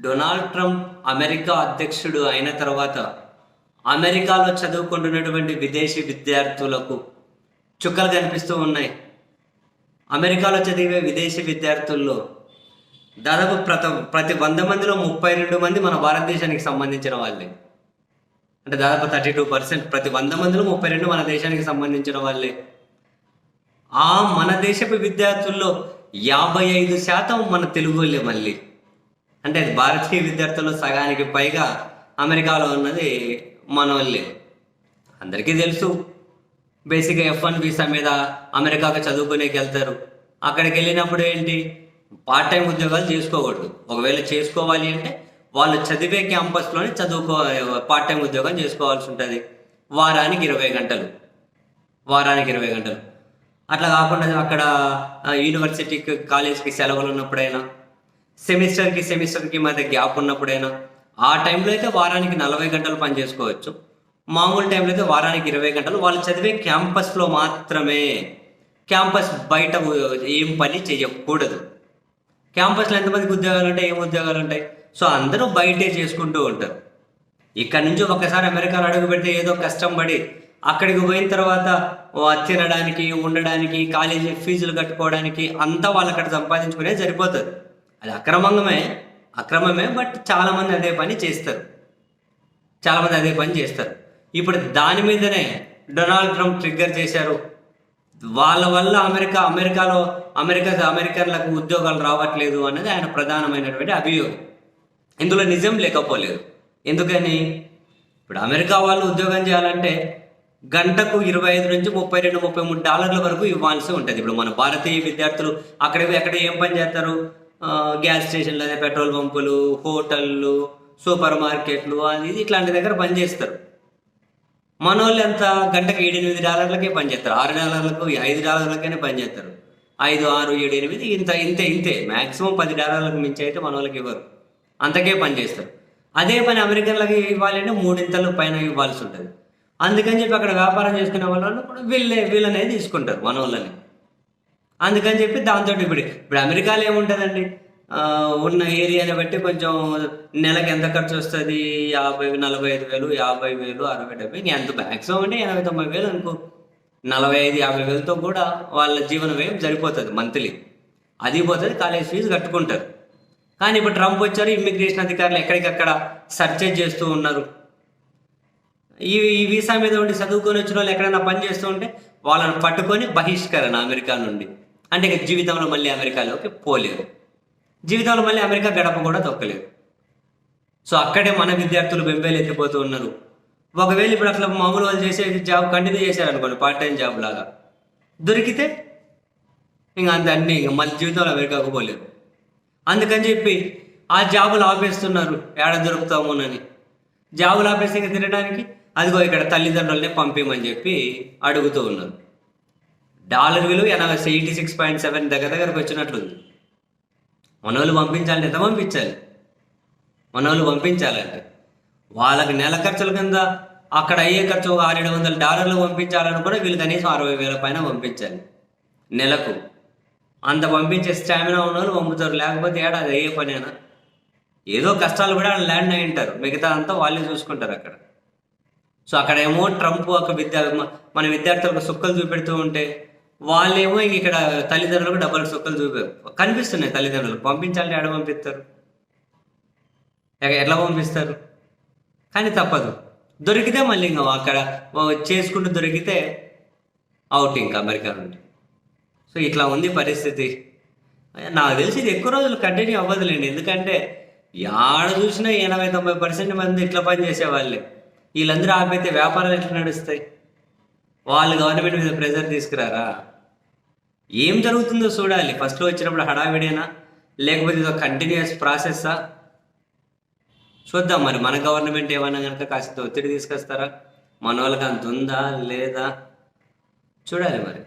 Donald Trump America అధ్యక్షుడు అయిన తర్వాత అమెరికాలో చదువుకుంటున్నటువంటి విదేశీ విద్యార్థులకు చుక్కలు కనిపిస్తూ ఉన్నాయి. అమెరికాలో చదివే విదేశీ విద్యార్థుల్లో దాదాపు ప్రత ప్రతి వంద మందిలో ముప్పై రెండు మంది మన భారతదేశానికి సంబంధించిన వాళ్ళే. అంటే దాదాపు థర్టీ టూ పర్సెంట్ ప్రతి వంద మందిలో ముప్పై రెండు మన దేశానికి సంబంధించిన వాళ్ళే. ఆ మన దేశపు విద్యార్థుల్లో యాభై ఐదు శాతం మన తెలుగు వాళ్ళే మళ్ళీ. అంటే భారతీయ విద్యార్థులు సగానికి పైగా అమెరికాలో ఉన్నది మన వాళ్ళే అందరికీ తెలుసు. బేసిక్గా ఎఫ్ వన్ వీసా మీద అమెరికాకు చదువుకునేకి వెళ్తారు. అక్కడికి వెళ్ళినప్పుడు ఏంటి? పార్ట్ టైం ఉద్యోగాలు చేసుకోకూడదు. ఒకవేళ చేసుకోవాలి అంటే వాళ్ళు చదివే క్యాంపస్లోనే చదువుకో పార్ట్ టైం ఉద్యోగం చేసుకోవాల్సి ఉంటుంది. వారానికి ఇరవై గంటలు. వారానికి ఇరవై గంటలు. అట్లా కాకుండా అక్కడ యూనివర్సిటీకి కాలేజ్కి సెలవులు ఉన్నప్పుడైనా సెమిస్టర్కి సెమిస్టర్కి మధ్య గ్యాప్ ఉన్నప్పుడైనా ఆ టైంలో అయితే వారానికి నలభై గంటలు పని చేసుకోవచ్చు. మామూలు టైంలో అయితే వారానికి ఇరవై గంటలు. వాళ్ళు చదివే క్యాంపస్లో మాత్రమే క్యాంపస్ బయట ఏం పని చేయకూడదు క్యాంపస్లో ఎంతమందికి ఉద్యోగాలు ఉంటాయి? ఏం ఉద్యోగాలు ఉంటాయి? సో అందరూ బయటే చేసుకుంటూ ఉంటారు. ఇక్కడ నుంచి ఒకసారి అమెరికాలో అడుగు పెడితే ఏదో కష్టం పడి అక్కడికి పోయిన తర్వాత తినడానికి ఉండడానికి కాలేజీ ఫీజులు కట్టుకోవడానికి అంతా వాళ్ళు అక్కడ సంపాదించుకునే సరిపోతుంది. అది అక్రమంగమే అక్రమమే బట్ చాలామంది అదే పని చేస్తారు. చాలామంది అదే పని చేస్తారు. ఇప్పుడు దాని మీదనే డొనాల్డ్ ట్రంప్ ట్రిగ్గర్ చేశారు. వాళ్ళ వల్ల అమెరికా అమెరికాలో అమెరికా అమెరికన్లకు ఉద్యోగాలు రావట్లేదు అన్నది ఆయన ప్రధానమైనటువంటి అభియోగం. ఇందులో నిజం లేకపోలేదు. ఎందుకని? ఇప్పుడు అమెరికా వాళ్ళు ఉద్యోగం చేయాలంటే గంటకు ఇరవై ఐదు నుంచి ముప్పై రెండు ముప్పై మూడు డాలర్ల వరకు ఇవ్వాల్సి ఉంటుంది. ఇప్పుడు మన భారతీయ విద్యార్థులు అక్కడ ఎక్కడ ఏం పని చేస్తారు? గ్యాస్ స్టేషన్లు అదే పెట్రోల్ పంపులు హోటళ్ళు సూపర్ మార్కెట్లు అది ఇట్లాంటి దగ్గర పనిచేస్తారు. మన వాళ్ళు ఎంత గంటకి ఏడు ఎనిమిది డాలర్లకే పనిచేస్తారు. ఆరు డాలర్లకు ఐదు డాలర్లకైనా పనిచేస్తారు. ఐదు ఆరు ఏడు ఎనిమిది ఇంత ఇంతే ఇంతే. మ్యాక్సిమం పది డాలర్లకు మించి అయితే మన వాళ్ళకి ఇవ్వరు. అంతకే పని చేస్తారు అదే పని అమెరికన్లకి ఇవ్వాలంటే మూడింతలు పైన ఇవ్వాల్సి ఉంటుంది. అందుకని చెప్పి అక్కడ వ్యాపారం చేసుకునే వాళ్ళు కూడా వీళ్ళే వీళ్ళనే తీసుకుంటారు మన వాళ్ళని అందుకని చెప్పి దాంతో ఇప్పుడు ఇప్పుడు అమెరికాలో ఏముంటుందండి? ఉన్న ఏరియాని బట్టి కొంచెం నెలకు ఎంత ఖర్చు వస్తుంది? యాభై నలభై ఐదు వేలు యాభై వేలు అరవై డెబ్బై. ఎంత మ్యాక్సిమం అంటే ఎనభై తొంభై వేలు అనుకో. నలభై ఐదు యాభై వేలతో కూడా వాళ్ళ జీవన వ్యయం సరిపోతుంది మంత్లీ అది పోతుంది కాలేజ్ ఫీజు కట్టుకుంటారు. కానీ ఇప్పుడు ట్రంప్ వచ్చారు ఇమ్మిగ్రేషన్ అధికారులు ఎక్కడికక్కడ సర్చ్ చేస్తూ ఉన్నారు. ఈ ఈ వీసా మీద ఉండి చదువుకొని వచ్చిన వాళ్ళు ఎక్కడైనా పని చేస్తూ ఉంటే వాళ్ళని పట్టుకొని బహిష్కరణ అమెరికా నుండి. అంటే ఇక జీవితంలో మళ్ళీ అమెరికాలోకి పోలేరు జీవితంలో మళ్ళీ అమెరికా గడప కూడా తొక్కలేదు. సో అక్కడే మన విద్యార్థులు బెంబేలు ఎత్తిపోతూ ఉన్నారు. ఒకవేళ ఇప్పుడు అట్లా మామూలు వాళ్ళు చేసే జాబ్ కంటిన్యూ చేశారనుకోండి పార్ట్ టైం జాబ్ లాగా. దొరికితే ఇంకా అంత అన్ని ఇంకా మళ్ళీ జీవితంలో అమెరికాకు పోలేరు అందుకని చెప్పి ఆ జాబులు ఆపేస్తున్నారు ఏడ దొరుకుతామోనని జాబులు ఆపేస్తే ఇంకా తినడానికి అదిగో ఇక్కడ తల్లిదండ్రులనే పంపించమని చెప్పి అడుగుతూ ఉన్నారు. డాలర్ విలువ ఎనభై ఎయిటీ సిక్స్ పాయింట్ సెవెన్ దగ్గర దగ్గరకు వచ్చినట్లుంది మనోళ్ళు పంపించాలంటే ఎంత పంపించాలి? మనోళ్ళు పంపించాలంటే వాళ్ళకి నెల ఖర్చుల కింద అక్కడ అయ్యే ఖర్చు ఒక ఆరేడు ఏడు వందల డాలర్లు పంపించాలనుకున్నా వీళ్ళు కనీసం అరవై వేల పైన పంపించాలి. నెలకు. అంత పంపించే స్టామినా ఉన్న వాళ్ళు పంపుతారు. లేకపోతే ఏడాది అయ్యే పనేనా? ఏదో కష్టాలు కూడా ల్యాండ్ అయి ఉంటారు. మిగతా అంతా వాళ్ళే చూసుకుంటారు అక్కడ. సో అక్కడేమో ట్రంప్ ఒక విద్యా మన విద్యార్థులకు సుక్కలు చూపెడుతూ ఉంటే వాళ్ళేమో ఇంక ఇక్కడ తల్లిదండ్రులకు డబ్బులు సొక్కలు చూపారు. కనిపిస్తున్నాయి తల్లిదండ్రులు. పంపించాలంటే ఎడ పంపిస్తారు? ఎట్లా పంపిస్తారు? కానీ తప్పదు. దొరికితే మళ్ళీ ఇంకా అక్కడ చేసుకుంటూ దొరికితే అవుట్ ఇంకా అమెరికా నుండి. సో ఇట్లా ఉంది పరిస్థితి. నాకు తెలిసి ఇది ఎక్కువ రోజులు కంటిన్యూ అవ్వదులేండి. ఎందుకంటే ఆడ చూసినా ఎనభై తొంభై పర్సెంట్ మంది ఇట్లా పని చేసేవాళ్ళే. వీళ్ళందరూ ఆపైతే వ్యాపారాలు ఎట్లా నడుస్తాయి? వాళ్ళు గవర్నమెంట్ మీద ప్రెజర్ తీసుకురారా? ఏం జరుగుతుందో చూడాలి. ఫస్ట్లో వచ్చినప్పుడు హడావిడేనా? లేకపోతే ఇదో కంటిన్యూస్ ప్రాసెస్సా చూద్దాం మరి. మన గవర్నమెంట్ ఏమన్నా కనుక కాస్త ఒత్తిడి తీసుకొస్తారా? మన వాళ్ళకి అంత ఉందా? లేదా? చూడాలి మరి.